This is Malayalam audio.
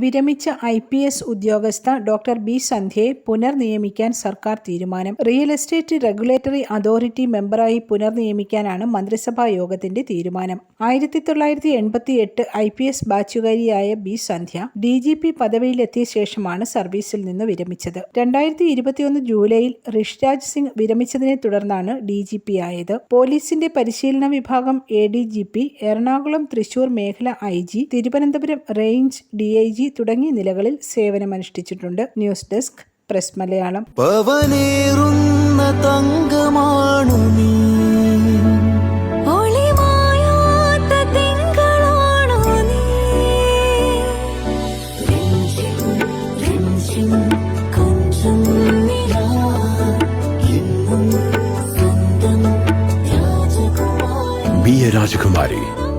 വിരമിച്ച ഐ പി എസ് ഉദ്യോഗസ്ഥ ഡോക്ടർ ബി സന്ധ്യയെ പുനർനിയമിക്കാൻ സർക്കാർ തീരുമാനം. റിയൽ എസ്റ്റേറ്റ് റെഗുലേറ്ററി അതോറിറ്റി മെമ്പറായി പുനർനിയമിക്കാനാണ് മന്ത്രിസഭാ യോഗത്തിന്റെ തീരുമാനം. ആയിരത്തി തൊള്ളായിരത്തി എൺപത്തി എട്ട് I P S ബാച്ചുകാരിയായ B Sandhya D G P പദവിയിലെത്തിയ ശേഷമാണ് സർവീസിൽ നിന്ന് വിരമിച്ചത്. രണ്ടായിരത്തി ഇരുപത്തിയൊന്ന് ജൂലൈയിൽ ഋഷിരാജ് സിംഗ് വിരമിച്ചതിനെ തുടർന്നാണ് ഡി ജി പി ആയത്. പോലീസിന്റെ പരിശീലന വിഭാഗം A D G P Ernakulam Thrissur മേഖല I G Thiruvananthapuram range D I G തുടങ്ങിയ നിലകളിൽ സേവനമനുഷ്ഠിച്ചിട്ടുണ്ട്. News desk press Malayalam. പവനേറുന്ന തങ്കമാണു നീ. രാജകുമാരി.